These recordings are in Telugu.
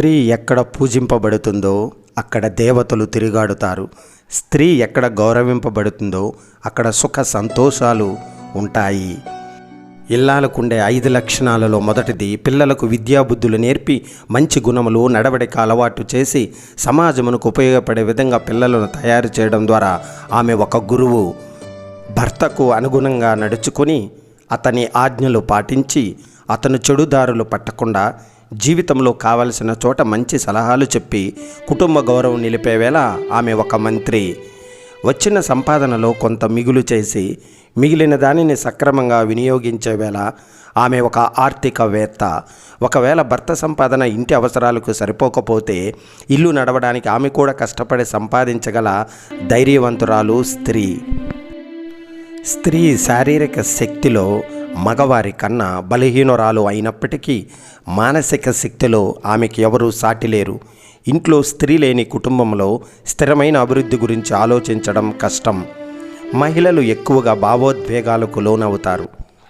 స్త్రీ ఎక్కడ పూజింపబడుతుందో అక్కడ దేవతలు తిరిగాడుతారు. స్త్రీ ఎక్కడ గౌరవింపబడుతుందో అక్కడ సుఖ సంతోషాలు ఉంటాయి. ఇల్లాలకుండే ఐదు లక్షణాలలో మొదటిది పిల్లలకు విద్యాబుద్ధులు నేర్పి మంచి గుణములు నడవడిక అలవాటు చేసి సమాజమునకు ఉపయోగపడే విధంగా పిల్లలను తయారు చేయడం ద్వారా ఆమె ఒక గురువు. భర్తకు అనుగుణంగా నడుచుకొని అతని ఆజ్ఞలు పాటించి అతను చెడుదారులు పట్టకుండా జీవితంలో కావలసిన చోట మంచి సలహాలు చెప్పి కుటుంబ గౌరవం నిలిపేవేళ ఆమె ఒక మంత్రి. వచ్చిన సంపాదనలో కొంత మిగులు చేసి మిగిలిన దానిని సక్రమంగా వినియోగించే వేళ ఆమె ఒక ఆర్థికవేత్త. ఒకవేళ భర్త సంపాదన ఇంటి అవసరాలకు సరిపోకపోతే ఇల్లు నడవడానికి ఆమె కూడా కష్టపడి సంపాదించగల ధైర్యవంతురాలు స్త్రీ. స్త్రీ శారీరక శక్తిలో మగవారి కన్నా బలహీనురాలు అయినప్పటికీ మానసిక శక్తిలో ఆమెకి ఎవరూ సాటిలేరు ఇంట్లో స్త్రీ లేని కుటుంబంలో స్థిరమైన అభివృద్ధి గురించి ఆలోచించడం కష్టం. మహిళలు ఎక్కువగా భావోద్వేగాలకు లోనవుతారు.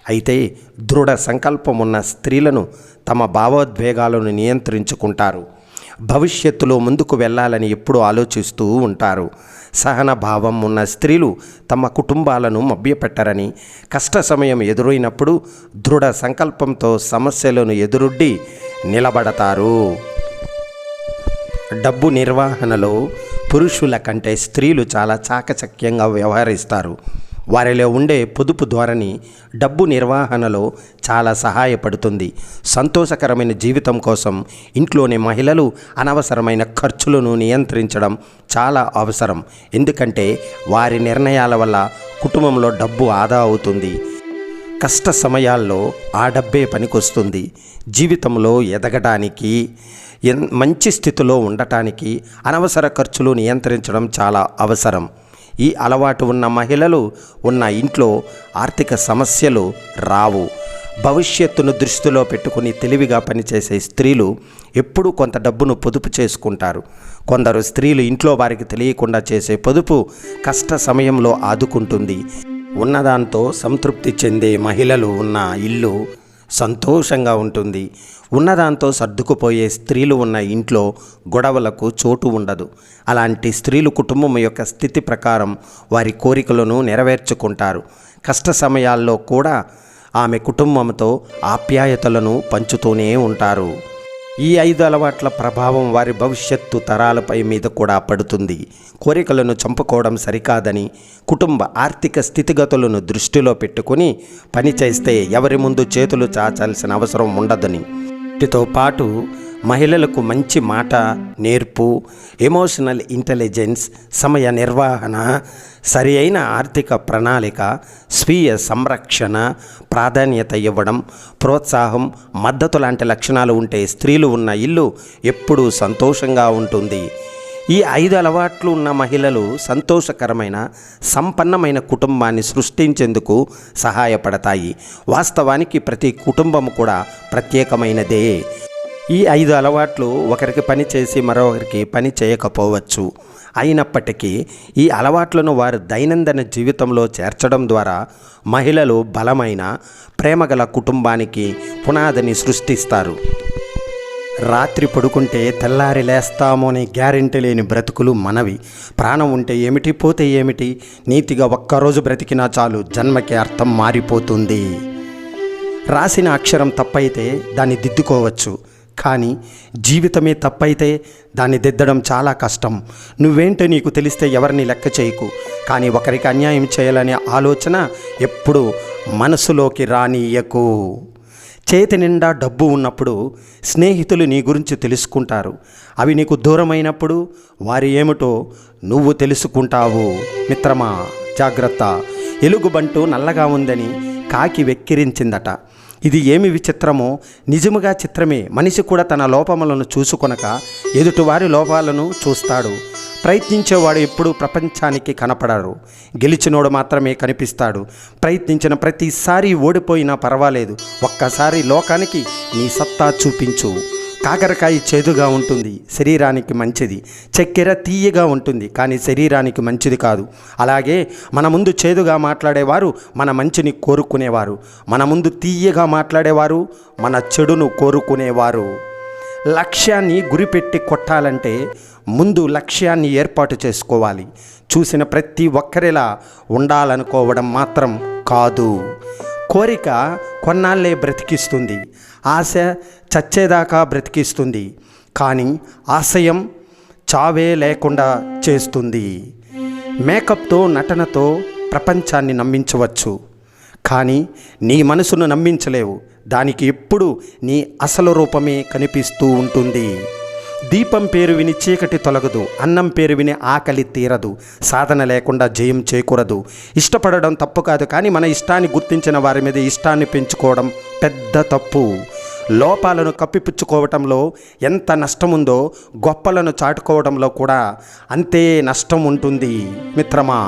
అయితే దృఢ సంకల్పం ఉన్న స్త్రీలను తమ భావోద్వేగాలను నియంత్రించుకుంటారు. భవిష్యత్తులో ముందుకు వెళ్ళాలని ఎప్పుడూ ఆలోచిస్తూ ఉంటారు. సహన భావం ఉన్న స్త్రీలు తమ కుటుంబాలను మభ్యపెట్టరని కష్ట సమయం ఎదురైనప్పుడు దృఢ సంకల్పంతో సమస్యలను ఎదురొడ్డి నిలబడతారు. డబ్బు నిర్వహణలో పురుషుల కంటే స్త్రీలు చాలా చాకచక్యంగా వ్యవహరిస్తారు. వారిలో ఉండే పొదుపు ధోరణి డబ్బు నిర్వహణలో చాలా సహాయపడుతుంది. సంతోషకరమైన జీవితం కోసం ఇంట్లోని మహిళలు అనవసరమైన ఖర్చులను నియంత్రించడం చాలా అవసరం. ఎందుకంటే వారి నిర్ణయాల వల్ల కుటుంబంలో డబ్బు ఆదా అవుతుంది. కష్ట సమయాల్లో ఆ డబ్బే పనికొస్తుంది. జీవితంలో ఎదగడానికి ఎన్- మంచి స్థితిలో ఉండటానికి అనవసర ఖర్చులు నియంత్రించడం చాలా అవసరం. ఈ అలవాటు ఉన్న మహిళలు ఉన్న ఇంట్లో ఆర్థిక సమస్యలు రావు. భవిష్యత్తును దృష్టిలో పెట్టుకుని తెలివిగా పనిచేసే స్త్రీలు ఎప్పుడూ కొంత డబ్బును పొదుపు చేసుకుంటారు. కొందరు స్త్రీలు ఇంట్లో వారికి తెలియకుండా చేసే పొదుపు కష్ట సమయంలో ఆదుకుంటుంది. ఉన్నదాంతో సంతృప్తి చెందే మహిళలు ఉన్న ఇల్లు సంతోషంగా ఉంటుంది. ఉన్నదాంతో సర్దుకుపోయే స్త్రీలు ఉన్న ఇంట్లో గొడవలకు చోటు ఉండదు. అలాంటి స్త్రీలు కుటుంబం యొక్క స్థితి ప్రకారం వారి కోరికలను నెరవేర్చుకుంటారు. కష్ట సమయాల్లో కూడా ఆమె కుటుంబంతో ఆప్యాయతలను పంచుతూనే ఉంటారు. ఈ ఐదు అలవాట్ల ప్రభావం వారి భవిష్యత్తు తరాలపై మీద కూడా పడుతుంది. కోరికలను చంపుకోవడం సరికాదని కుటుంబ ఆర్థిక స్థితిగతులను దృష్టిలో పెట్టుకుని పనిచేస్తే ఎవరి ముందు చేతులు చాచాల్సిన అవసరం ఉండదని. వీటితో పాటు మహిళలకు మంచి మాట నేర్పు ఎమోషనల్ ఇంటెలిజెన్స్ సమయ నిర్వహణ సరి అయిన ఆర్థిక ప్రణాళిక స్వీయ సంరక్షణ ప్రాధాన్యత ఇవ్వడం ప్రోత్సాహం మద్దతు లాంటి లక్షణాలు ఉంటే స్త్రీలు ఉన్న ఇల్లు ఎప్పుడూ సంతోషంగా ఉంటుంది. ఈ ఐదు అలవాట్లు ఉన్న మహిళలు సంతోషకరమైన సంపన్నమైన కుటుంబాన్ని సృష్టించేందుకు సహాయపడతాయి. వాస్తవానికి ప్రతి కుటుంబం కూడా ప్రత్యేకమైనదే. ఈ ఐదు అలవాట్లు ఒకరికి పని చేసి మరొకరికి పని చేయకపోవచ్చు. అయినప్పటికీ ఈ అలవాట్లను వారు దైనందిన జీవితంలో చేర్చడం ద్వారా మహిళలు బలమైన ప్రేమగల కుటుంబానికి పునాదిని సృష్టిస్తారు. రాత్రి పడుకుంటే తెల్లారి లేస్తామోనే గ్యారెంటీ లేని బ్రతుకులు మనవి. ప్రాణం ఉంటే ఏమిటి పోతే ఏమిటి? నీతిగా ఒక్కరోజు బ్రతికినా చాలు జన్మకి అర్థం మారిపోతుంది. రాసిన అక్షరం తప్పైతే దాన్ని దిద్దుకోవచ్చు. కానీ జీవితమే తప్పైతే దాన్ని దిద్దడం చాలా కష్టం. నువ్వేంటో నీకు తెలిస్తే ఎవరిని లెక్క చేయకు. కానీ ఒకరికి అన్యాయం చేయాలనే ఆలోచన ఎప్పుడు మనసులోకి రానియకు. చేతి నిండా డబ్బు ఉన్నప్పుడు స్నేహితులు నీ గురించి తెలుసుకుంటారు. అవి నీకు దూరమైనప్పుడు వారి ఏమిటో నువ్వు తెలుసుకుంటావు. మిత్రమా జాగ్రత్త. ఎలుగుబంటు నల్లగా ఉందని కాకి వెక్కిరించిందట. ఇది ఏమి విచిత్రమో నిజముగా చిత్రమే. మనిషి కూడా తన లోపములను చూసుకొనక ఎదుటివారి లోపాలను చూస్తాడు. ప్రయత్నించేవాడు ఎప్పుడూ ప్రపంచానికి కనపడరు. గెలిచినోడు మాత్రమే కనిపిస్తాడు. ప్రయత్నించిన ప్రతిసారి ఓడిపోయినా పర్వాలేదు. ఒక్కసారి లోకానికి నీ సత్తా చూపించు. కాకరకాయ చేదుగా ఉంటుంది. శరీరానికి మంచిది. చక్కెర తీయగా ఉంటుంది. కానీ శరీరానికి మంచిది కాదు. అలాగే మన ముందు చేదుగా మాట్లాడేవారు మన మంచిని కోరుకునేవారు. మన ముందు తీయగా మాట్లాడేవారు మన చెడును కోరుకునేవారు. లక్ష్యాన్ని గురిపెట్టి కొట్టాలంటే ముందు లక్ష్యాన్ని ఏర్పాటు చేసుకోవాలి. చూసిన ప్రతి ఒక్కరిలా ఉండాలనుకోవడం మాత్రం కాదు. కోరిక కొన్నాళ్ళే బ్రతికిస్తుంది. ఆశ చచ్చేదాకా బ్రతికిస్తుంది. కానీ ఆశయం చావే లేకుండా చేస్తుంది. మేకప్తో నటనతో ప్రపంచాన్ని నమ్మించవచ్చు. కానీ నీ మనసును నమ్మించలేవు. దానికి ఎప్పుడు నీ అసలు రూపమే కనిపిస్తూ ఉంటుంది. దీపం పేరు విని చీకటి తొలగదు అన్నం పేరు విని ఆకలి తీరదు సాధన లేకుండా జయం చేకూరదు. ఇష్టపడడం తప్పు కాదు కానీ మన ఇష్టాన్ని గుర్తించిన వారి మీద ఇష్టాన్ని పెంచుకోవడం పెద్ద తప్పు. లోపాలను కప్పిపుచ్చుకోవటంలో ఎంత నష్టం ఉందో గొప్పలను చాటుకోవడంలో కూడా అంతే నష్టం ఉంటుంది మిత్రమా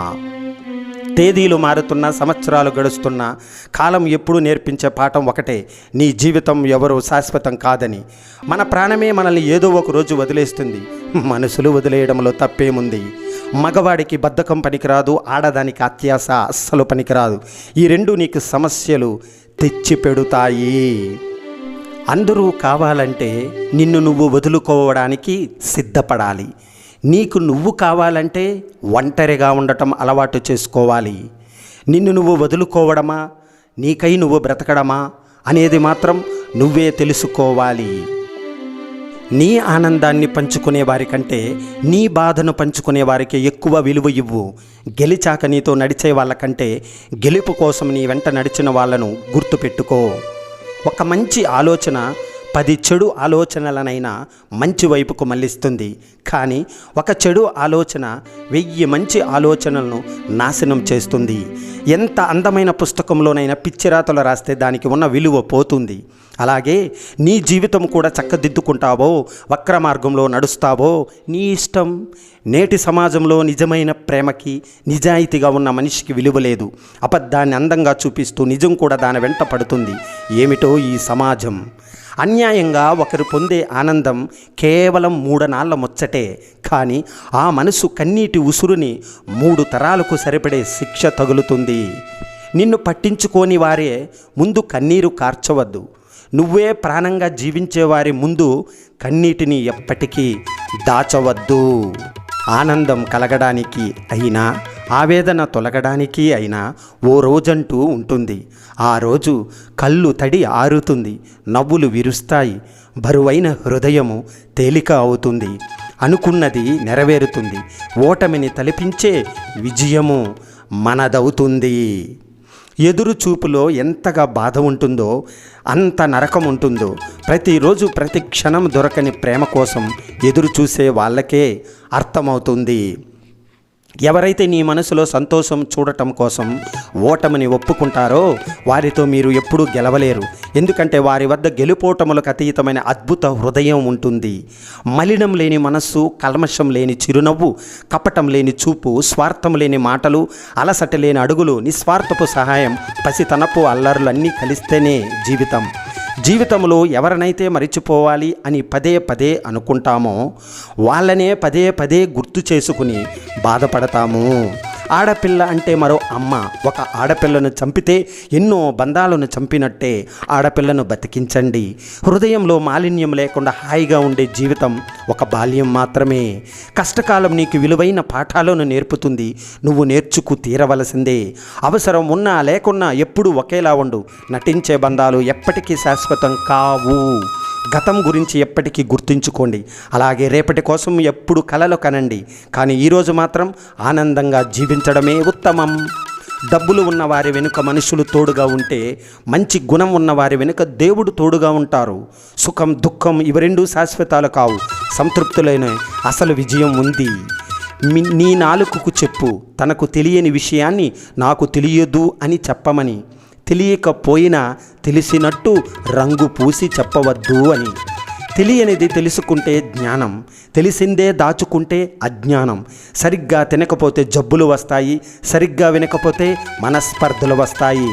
తేదీలు మారుతున్నా సంవత్సరాలు గడుస్తున్నా కాలం ఎప్పుడు నేర్పించే పాఠం ఒకటే నీ జీవితం ఎవరు శాశ్వతం కాదని. మన ప్రాణమే మనల్ని ఏదో ఒక రోజు వదిలేస్తుంది. మనసులు వదిలేయడంలో తప్పేముంది? మగవాడికి బద్ధకం పనికిరాదు ఆడదానికి అత్యాస అస్సలు పనికిరాదు. ఈ రెండు నీకు సమస్యలు తెచ్చి పెడుతాయి. అందరూ కావాలంటే నిన్ను నువ్వు వదులుకోవడానికి సిద్ధపడాలి. నీకు నువ్వు కావాలంటే ఒంటరిగా ఉండటం అలవాటు చేసుకోవాలి. నిన్ను నువ్వు వదులుకోవడమా? నీకై నువ్వు బ్రతకడమా? అనేది మాత్రం నువ్వే తెలుసుకోవాలి. నీ ఆనందాన్ని పంచుకునే వారికంటే నీ బాధను పంచుకునే వారికి ఎక్కువ విలువ ఇవ్వు. గెలిచాక నీతో నడిచే వాళ్ళకంటే గెలుపు కోసం నీ వెంట నడిచిన వాళ్ళను గుర్తుపెట్టుకో. ఒక మంచి ఆలోచన పది చెడు ఆలోచనలనైనా మంచి వైపుకు మళ్ళిస్తుంది. కానీ ఒక చెడు ఆలోచన వెయ్యి మంచి ఆలోచనలను నాశనం చేస్తుంది. ఎంత అందమైన పుస్తకంలోనైనా పిచ్చిరాతలు రాస్తే దానికి ఉన్న విలువ పోతుంది. అలాగే నీ జీవితం కూడా చక్కదిద్దుకుంటావో వక్ర మార్గంలో నడుస్తావో నీ ఇష్టం నేటి సమాజంలో నిజమైన ప్రేమకి నిజాయితీగా ఉన్న మనిషికి విలువ లేదు. అబద్ధాన్ని అందంగా చూపిస్తూ నిజం కూడా దాని వెంట పడుతుంది. ఏమిటో ఈ సమాజం. అన్యాయంగా ఒకరు పొందే ఆనందం కేవలం మూడనాళ్ళ ముచ్చటే. కానీ ఆ మనసు కన్నీటి ఉసురుని మూడు తరాలకు సరిపడే శిక్ష తగులుతుంది. నిన్ను పట్టించుకోని వారే ముందు కన్నీరు కార్చవద్దు. నువ్వే ప్రాణంగా జీవించేవారి ముందు కన్నీటిని ఎప్పటికీ దాచవద్దు. ఆనందం కలగడానికి అయినా ఆవేదన తొలగడానికి అయినా ఓ రోజంటూ ఉంటుంది. ఆ రోజు కళ్ళు తడి ఆరుతుంది నవ్వులు విరుస్తాయి బరువైన హృదయము తేలిక అవుతుంది. అనుకున్నది నెరవేరుతుంది ఓటమిని తలపించే విజయము మనదవుతుంది. ఎదురు చూపులో ఎంతగా బాధ ఉంటుందో అంత నరకం ఉంటుందో ప్రతిరోజు ప్రతి క్షణం దొరకని ప్రేమ కోసం ఎదురు చూసే వాళ్ళకే అర్థమవుతుంది. ఎవరైతే నీ మనసులో సంతోషం చూడటం కోసం ఓటమిని ఒప్పుకుంటారో వారితో మీరు ఎప్పుడూ గెలవలేరు. ఎందుకంటే వారి వద్ద గెలుపోటములకు అతీతమైన అద్భుత హృదయం ఉంటుంది. మలినం లేని మనస్సు కల్మషం లేని చిరునవ్వు కపటం లేని చూపు స్వార్థం లేని మాటలు అలసట లేని అడుగులు నిస్వార్థపు సహాయం పసితనపు అల్లర్లు అన్నీ కలిస్తేనే జీవితం. జీవితంలో ఎవరినైతే మరిచిపోవాలి అని పదే పదే అనుకుంటామో వాళ్ళనే పదే పదే గుర్తు చేసుకుని బాధపడతాము. ఆడపిల్ల అంటే మరో అమ్మ. ఒక ఆడపిల్లను చంపితే ఎన్నో బంధాలను చంపినట్టే ఆడపిల్లను బతికించండి. హృదయంలో మాలిన్యం లేకుండా హాయిగా ఉండే జీవితం ఒక బాల్యం మాత్రమే. కష్టకాలం నీకు విలువైన పాఠాలను నేర్పుతుంది. నువ్వు నేర్చుకు తీరవలసిందే. అవసరం ఉన్నా లేకున్నా ఎప్పుడూ ఒకేలా ఉండు. నటించే బంధాలు ఎప్పటికీ శాశ్వతం కావు. గతం గురించి ఎప్పటికీ గుర్తుంచుకోండి. అలాగే రేపటి కోసం ఎప్పుడు కలలు కనండి. కానీ ఈరోజు మాత్రం ఆనందంగా జీవించడమే ఉత్తమం. డబ్బులు ఉన్నవారి వెనుక మనుషులు తోడుగా ఉంటే మంచి గుణం ఉన్నవారి వెనుక దేవుడు తోడుగా ఉంటారు. సుఖం దుఃఖం ఇవి రెండు శాశ్వతాలు కావు. సంతృప్తులైన అసలు విజయం ఉంది. నీ నాలుకకు చెప్పు. తనకు తెలియని విషయాన్ని నాకు తెలియదు అని చెప్పమని. తెలియకపోయినా తెలిసినట్టు రంగు పూసి చెప్పవద్దు అని. తెలియనిది తెలుసుకుంటే జ్ఞానం తెలిసిందే దాచుకుంటే అజ్ఞానం. సరిగ్గా తినకపోతే జబ్బులు వస్తాయి సరిగ్గా వినకపోతే మనస్పర్ధలు వస్తాయి.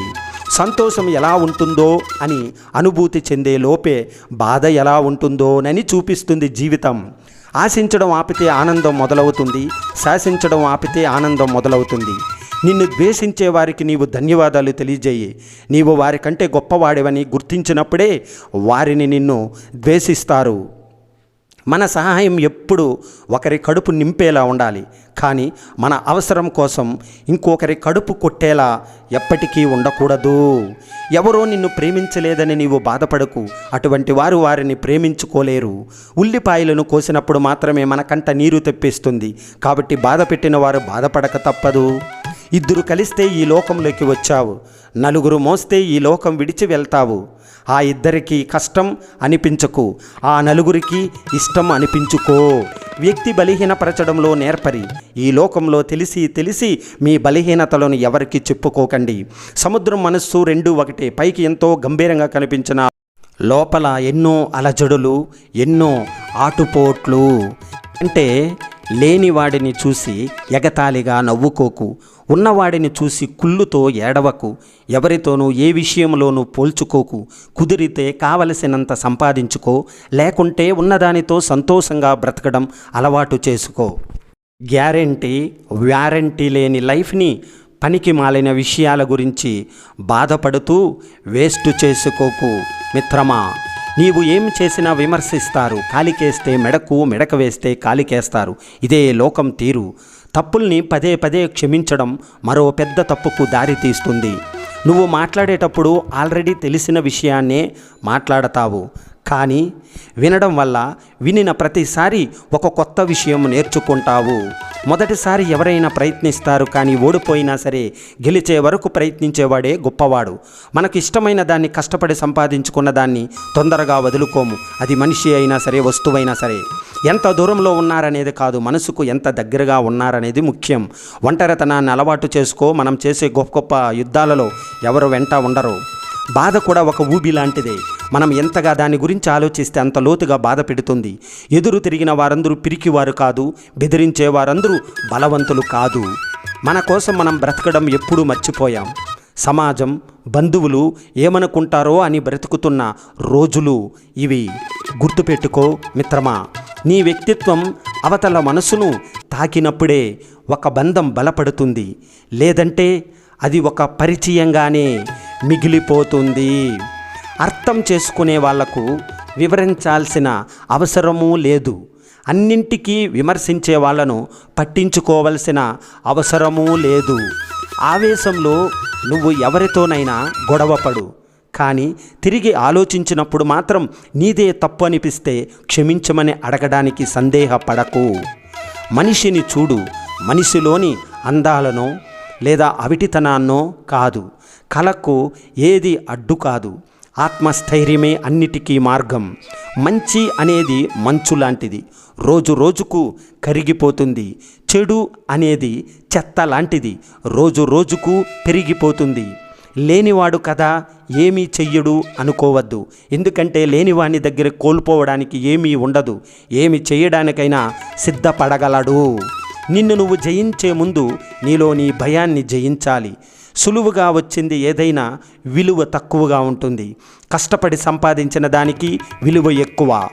సంతోషం ఎలా ఉంటుందో అని అనుభూతి చెందే లోపే బాధ ఎలా ఉంటుందోనని చూపిస్తుంది జీవితం. ఆశించడం ఆపితే ఆనందం మొదలవుతుంది శాసించడం ఆపితే ఆనందం మొదలవుతుంది. నిన్ను ద్వేషించే వారికి నీవు ధన్యవాదాలు తెలియజేయి. నీవు వారికంటే గొప్పవాడివని గుర్తించినప్పుడే వారిని నిన్ను ద్వేషిస్తారు. మన సహాయం ఎప్పుడు ఒకరి కడుపు నింపేలా ఉండాలి. కానీ మన అవసరం కోసం ఇంకొకరి కడుపు కొట్టేలా ఎప్పటికీ ఉండకూడదు. ఎవరో నిన్ను ప్రేమించలేదని నీవు బాధపడకు. అటువంటి వారు వారిని ప్రేమించుకోలేరు. ఉల్లిపాయలను కోసినప్పుడు మాత్రమే మన కంట నీరు తెప్పిస్తుంది. కాబట్టి బాధ పెట్టిన వారు బాధపడక తప్పదు. ఇద్దరు కలిస్తే ఈ లోకంలోకి వచ్చావు. నలుగురు మోస్తే ఈ లోకం విడిచి వెళ్తావు. ఆ ఇద్దరికి కష్టం అనిపించకు. ఆ నలుగురికి ఇష్టం అనిపించుకో. వ్యక్తి బలహీనపరచడంలో నేర్పరి. ఈ లోకంలో తెలిసి తెలిసి మీ బలహీనతలను ఎవరికి చెప్పుకోకండి. సముద్రం మనస్సు రెండు ఒకటే. పైకి ఎంతో గంభీరంగా కనిపించిన లోపల ఎన్నో అలజడులు ఎన్నో ఆటుపోట్లు. అంటే లేనివాడిని చూసి ఎగతాళిగా నవ్వుకోకు. ఉన్నవాడిని చూసి కుళ్ళుతో ఏడవకు ఎవరితోనూ ఏ విషయంలోనూ పోల్చుకోకు కుదిరితే కావలసినంత సంపాదించుకో లేకుంటే ఉన్నదానితో సంతోషంగా బ్రతకడం అలవాటు చేసుకో. గ్యారెంటీ వ్యారంటీ లేని లైఫ్ని పనికి మాలిన విషయాల గురించి బాధపడుతూ వేస్ట్ చేసుకోకు. మిత్రమా నీవు ఏం చేసినా విమర్శిస్తారు కాలికేస్తే మెడకు మెడక వేస్తే కాలికేస్తారు ఇదే లోకం తీరు. తప్పుల్ని పదే పదే క్షమించడం మరో పెద్ద తప్పుకు దారితీస్తుంది నువ్వు మాట్లాడేటప్పుడు ఆల్రెడీ తెలిసిన విషయాన్నే మాట్లాడతావు. కానీ వినడం వల్ల వినిన ప్రతిసారి ఒక కొత్త విషయం నేర్చుకుంటావు. మొదటిసారి ఎవరైనా ప్రయత్నిస్తారు కానీ ఓడిపోయినా సరే గెలిచే వరకు ప్రయత్నించేవాడే గొప్పవాడు. మనకు ఇష్టమైన దాన్ని కష్టపడి సంపాదించుకున్న దాన్ని తొందరగా వదులుకోము. అది మనిషి అయినా సరే వస్తువైనా సరే. ఎంత దూరంలో ఉన్నారనేది కాదు మనసుకు ఎంత దగ్గరగా ఉన్నారనేది ముఖ్యం. ఒంటరితనాన్ని అలవాటు చేసుకో మనం చేసే గొప్ప గొప్ప యుద్ధాలలో ఎవరు వెంట ఉండరు. బాధ కూడా ఒక ఊబి లాంటిదే. మనం ఎంతగా దాని గురించి ఆలోచిస్తే అంత లోతుగా బాధ పెడుతుంది. ఎదురు తిరిగిన వారందరూ పిరికివారు కాదు బెదిరించే వారందరూ బలవంతులు కాదు. మన కోసం మనం బ్రతకడం ఎప్పుడూ మర్చిపోయాం. సమాజం బంధువులు ఏమనుకుంటారో అని బ్రతుకుతున్న రోజులు ఇవి. గుర్తుపెట్టుకో మిత్రమా నీ వ్యక్తిత్వం అవతల మనసును తాకినప్పుడే ఒక బంధం బలపడుతుంది. లేదంటే అది ఒక పరిచయంగానే మిగిలిపోతుంది. అర్థం చేసుకునే వాళ్ళకు వివరించాల్సిన అవసరమూ లేదు. అన్నింటికీ విమర్శించే వాళ్ళను పట్టించుకోవలసిన అవసరమూ లేదు. ఆవేశంలో నువ్వు ఎవరితోనైనా గొడవపడు కానీ తిరిగి ఆలోచించినప్పుడు మాత్రం నీదే తప్పు అనిపిస్తే క్షమించమని అడగడానికి సందేహపడకు. మనిషిని చూడు. మనిషిలోని అందాలను లేదా అవిటితనాన్నో కాదు. కళకు ఏది అడ్డు కాదు. ఆత్మస్థైర్యమే అన్నిటికీ మార్గం. మంచి అనేది మంచు లాంటిది. రోజు రోజుకు కరిగిపోతుంది. చెడు అనేది చెత్త లాంటిది. రోజు రోజుకు పెరిగిపోతుంది. లేనివాడు కదా ఏమీ చెయ్యడు అనుకోవద్దు. ఎందుకంటే లేనివాని దగ్గర కోల్పోవడానికి ఏమీ ఉండదు. ఏమి చేయడానికైనా సిద్ధపడగలడు. నిన్ను నువ్వు జయించే ముందు నీలో నీ భయాన్ని జయించాలి. సులువుగా వచ్చింది ఏదైనా విలువ తక్కువగా ఉంటుంది. కష్టపడి సంపాదించిన దానికి విలువ ఎక్కువ.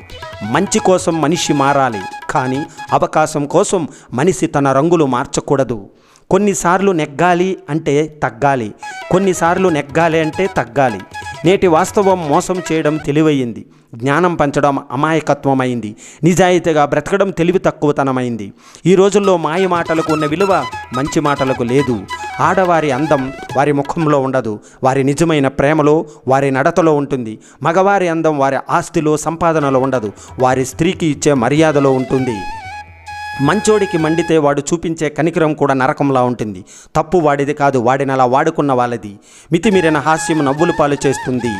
మంచి కోసం మనిషి మారాలి కానీ అవకాశం కోసం మనిషి తన రంగులు మార్చకూడదు. కొన్నిసార్లు నెగ్గాలి అంటే తగ్గాలి. కొన్నిసార్లు నెగ్గాలి అంటే తగ్గాలి. నేటి వాస్తవం మోసం చేయడం తెలివయింది జ్ఞానం పంచడం అమాయకత్వమైంది. నిజాయితీగా బ్రతకడం తెలివి తక్కువతనమైంది. ఈ రోజుల్లో మాయ మాటలకు ఉన్న విలువ మంచి మాటలకు లేదు. ఆడవారి అందం వారి ముఖంలో ఉండదు. వారి నిజమైన ప్రేమలో వారి నడతలో ఉంటుంది. మగవారి అందం వారి ఆస్తిలో సంపాదనలో ఉండదు. వారి స్త్రీకి ఇచ్చే మర్యాదలో ఉంటుంది. మంచోడికి మండితే వాడు చూపించే కనికరం కూడా నరకంలా ఉంటుంది. తప్పు వాడిది కాదు వాడిని అలా వాడుకున్న వాళ్ళది. మితిమీరిన హాస్యం నవ్వులు పాలు చేస్తుంది.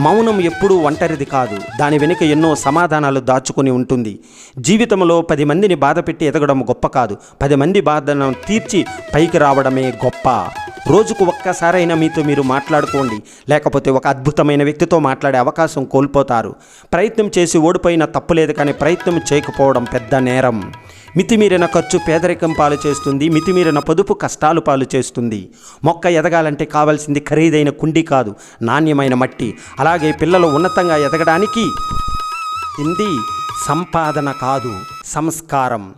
మౌనం ఎప్పుడూ ఒంటరిది కాదు. దాని వెనుక ఎన్నో సమాధానాలు దాచుకొని ఉంటుంది. జీవితంలో పది మందిని బాధపెట్టి ఎదగడం గొప్ప కాదు. పది మంది బాధను తీర్చి పైకి రావడమే గొప్ప. రోజుకు ఒక్కసారైనా మీతో మీరు మాట్లాడుకోండి. లేకపోతే ఒక అద్భుతమైన వ్యక్తితో మాట్లాడే అవకాశం కోల్పోతారు. ప్రయత్నం చేసి ఓడిపోయిన తప్పులేదు కానీ ప్రయత్నం చేయకపోవడం పెద్ద నేరం. మితిమీరిన ఖర్చు పేదరికం పాలు చేస్తుంది. మితిమీరిన పొదుపు కష్టాలు పాలు చేస్తుంది. మొక్క ఎదగాలంటే కావాల్సింది ఖరీదైన కుండి కాదు నాణ్యమైన మట్టి. అలాగే పిల్లలు ఉన్నతంగా ఎదగడానికి హిందీ సంపాదన కాదు సంస్కారం.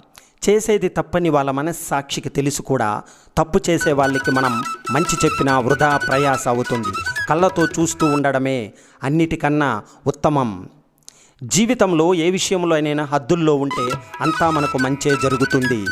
చేసేది తప్పని వాళ్ళ మనస్సాక్షికి తెలుసు కూడా తప్పు చేసే వాళ్ళకి మనం మంచి చెప్పినా వృధా ప్రయాస అవుతుంది. కళ్ళతో చూస్తూ ఉండడమే అన్నిటికన్నా ఉత్తమం. జీవితంలో ఏ విషయంలో అయినా హద్దుల్లో ఉంటే అంతా మనకు మంచే జరుగుతుంది.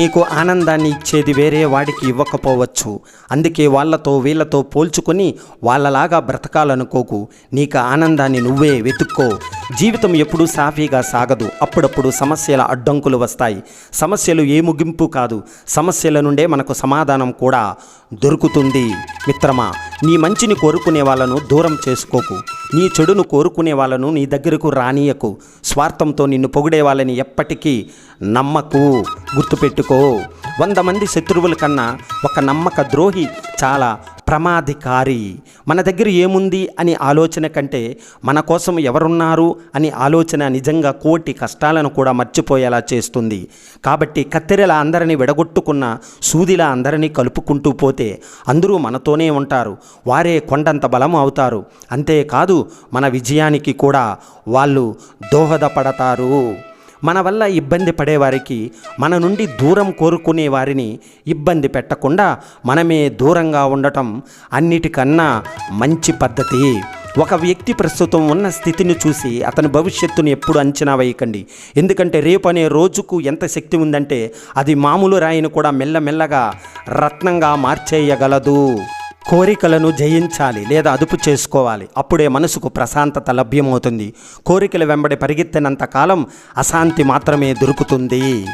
నీకు ఆనందాన్ని ఇచ్చేది వేరే వాడికి ఇవ్వకపోవచ్చు. అందుకే వాళ్ళతో వీళ్ళతో పోల్చుకొని వాళ్ళలాగా బ్రతకాలనుకోకు. నీకు ఆనందాన్ని నువ్వే వెతుక్కో. జీవితం ఎప్పుడూ సాఫీగా సాగదు. అప్పుడప్పుడు సమస్యల అడ్డంకులు వస్తాయి. సమస్యలు ఏ ముగింపు కాదు. సమస్యల నుండే మనకు సమాధానం కూడా దొరుకుతుంది. మిత్రమా నీ మంచిని కోరుకునే వాళ్ళను దూరం చేసుకోకు. నీ చెడును కోరుకునే వాళ్ళను నీ దగ్గరకు రానియకు. స్వార్థంతో నిన్ను పొగిడే వాళ్ళని ఎప్పటికీ నమ్మకు. గుర్తుపెట్టుకో. వంద మంది శత్రువుల కన్నా ఒక నమ్మక ద్రోహి చాలా ప్రమాదికారి మన దగ్గర ఏముంది అని ఆలోచన కంటే మన కోసం ఎవరున్నారు అని ఆలోచన నిజంగా కోటి కష్టాలను కూడా మర్చిపోయేలా చేస్తుంది. కాబట్టి కత్తెరలా అందరినీ విడగొట్టుకున్న సూదిలా అందరినీ కలుపుకుంటూ పోతే అందరూ మనతోనే ఉంటారు. వారే కొండంత బలం అవుతారు. అంతేకాదు మన విజయానికి కూడా వాళ్ళు దోహదపడతారు. మన వల్ల ఇబ్బంది పడేవారికి మన నుండి దూరం కోరుకునే వారిని ఇబ్బంది పెట్టకుండా మనమే దూరంగా ఉండటం అన్నిటికన్నా మంచి పద్ధతి. ఒక వ్యక్తి ప్రస్తుతం ఉన్న స్థితిని చూసి అతని భవిష్యత్తును ఎప్పుడు అంచనా వేయకండి. ఎందుకంటే రేపు అనే రోజుకు ఎంత శక్తి ఉందంటే అది మామూలు రాయిని కూడా మెల్లమెల్లగా రత్నంగా మార్చేయగలదు. కోరికలను జయించాలి లేదా అదుపు చేసుకోవాలి. అప్పుడే మనసుకు ప్రశాంతత లభ్యమవుతుంది. కోరికల వెంబడి పరిగెత్తినంత కాలం అశాంతి మాత్రమే దొరుకుతుంది.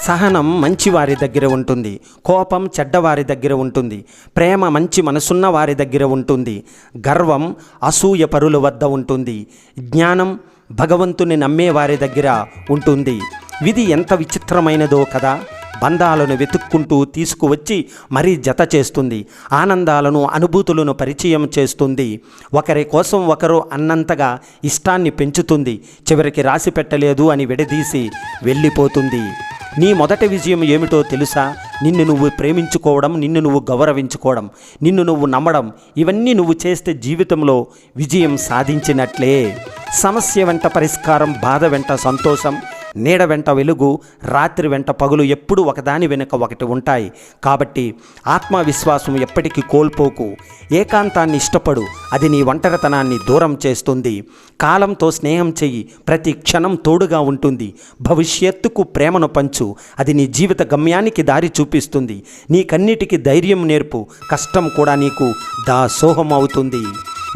సహనం మంచి వారి దగ్గర ఉంటుంది. కోపం చెడ్డవారి దగ్గర ఉంటుంది. ప్రేమ మంచి మనసున్న వారి దగ్గర ఉంటుంది. గర్వం అసూయ పరుల వద్ద ఉంటుంది. జ్ఞానం భగవంతుని నమ్మే వారి దగ్గర ఉంటుంది. విధి ఎంత విచిత్రమైనదో కదా! బంధాలను వెతుక్కుంటూ తీసుకువచ్చి మరీ జత చేస్తుంది. ఆనందాలను అనుభూతులను పరిచయం చేస్తుంది. ఒకరి కోసం ఒకరు అన్నంతగా ఇష్టాన్ని పెంచుతుంది. చివరికి రాసి పెట్టలేదు అని విడదీసి వెళ్ళిపోతుంది. నీ మొదటి విజయం ఏమిటో తెలుసా? నిన్ను నువ్వు ప్రేమించుకోవడం నిన్ను నువ్వు గౌరవించుకోవడం నిన్ను నువ్వు నమ్మడం ఇవన్నీ నువ్వు చేస్తే జీవితంలో విజయం సాధించినట్లే. సమస్య వెంట పరిష్కారం బాధ వెంట సంతోషం. నీడ వెంట వెలుగు రాత్రి వెంట పగులు ఎప్పుడు ఒకదాని వెనుక ఒకటి ఉంటాయి. కాబట్టి ఆత్మవిశ్వాసం ఎప్పటికీ కోల్పోకు. ఏకాంతాన్ని ఇష్టపడు అది నీ ఒంటరితనాన్ని దూరం చేస్తుంది. కాలంతో స్నేహం చెయ్యి ప్రతి క్షణం తోడుగా ఉంటుంది. భవిష్యత్తుకు ప్రేమను పంచు అది నీ జీవిత గమ్యానికి దారి చూపిస్తుంది. నీకన్నిటికీ ధైర్యం నేర్పు కష్టం కూడా నీకు దాసోహం అవుతుంది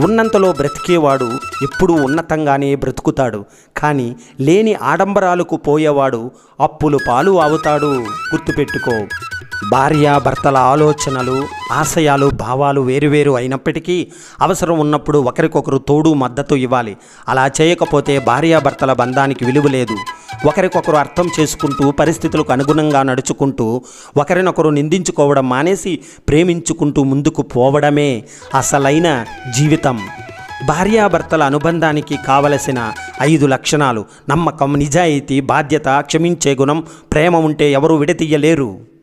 ఉన్నంతలో బ్రతికేవాడు ఎప్పుడూ ఉన్నతంగానే బ్రతుకుతాడు. కానీ లేని ఆడంబరాలకు పోయేవాడు అప్పులు పాలు అవుతాడు గుర్తుపెట్టుకో. భార్యాభర్తల ఆలోచనలు ఆశయాలు భావాలు వేరువేరు అయినప్పటికీ అవసరం ఉన్నప్పుడు ఒకరికొకరు తోడు మద్దతు ఇవ్వాలి. అలా చేయకపోతే భార్యాభర్తల బంధానికి విలువ లేదు. ఒకరికొకరు అర్థం చేసుకుంటూ పరిస్థితులకు అనుగుణంగా నడుచుకుంటూ ఒకరినొకరు నిందించుకోవడం మానేసి ప్రేమించుకుంటూ ముందుకు పోవడమే అసలైన జీవితం. భార్యాభర్తల అనుబంధానికి కావలసిన ఐదు లక్షణాలు. నమ్మకం నిజాయితీ బాధ్యత క్షమించే గుణం ప్రేమ ఉంటే ఎవరూ విడతీయలేరు.